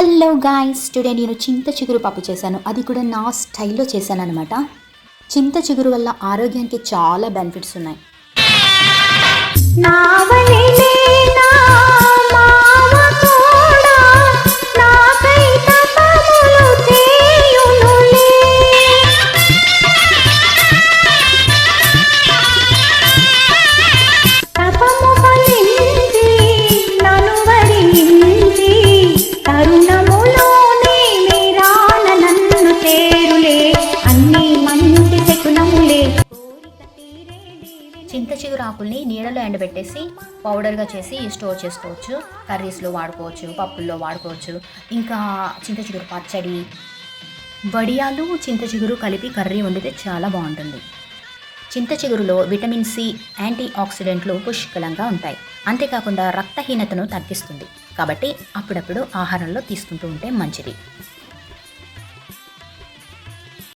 Hello guys today నేను చింత చిగురు పప్పు చేశాను. అది కూడా నా స్టైల్లో చేశాను అనమాట చింత చిగురు వల్ల ఆరోగ్యానికి చాలా బెనిఫిట్స్ ఉన్నాయి. చింత చిగురు ఆకుల్ని నీడలో ఎండబెట్టేసి పౌడర్గా చేసి స్టోర్ చేసుకోవచ్చు. కర్రీస్లో వాడుకోవచ్చు పప్పుల్లో వాడుకోవచ్చు. ఇంకా చింత చిగురు పచ్చడి వడియాలు చింత చిగురు కలిపి కర్రీ వండితే చాలా బాగుంటుంది. చింత చిగురులో విటమిన్ సి యాంటీ ఆక్సిడెంట్లు పుష్కలంగా ఉంటాయి. అంతేకాకుండా రక్తహీనతను తగ్గిస్తుంది. కాబట్టి అప్పుడప్పుడు ఆహారంలో తీసుకుంటూ ఉంటే మంచిది.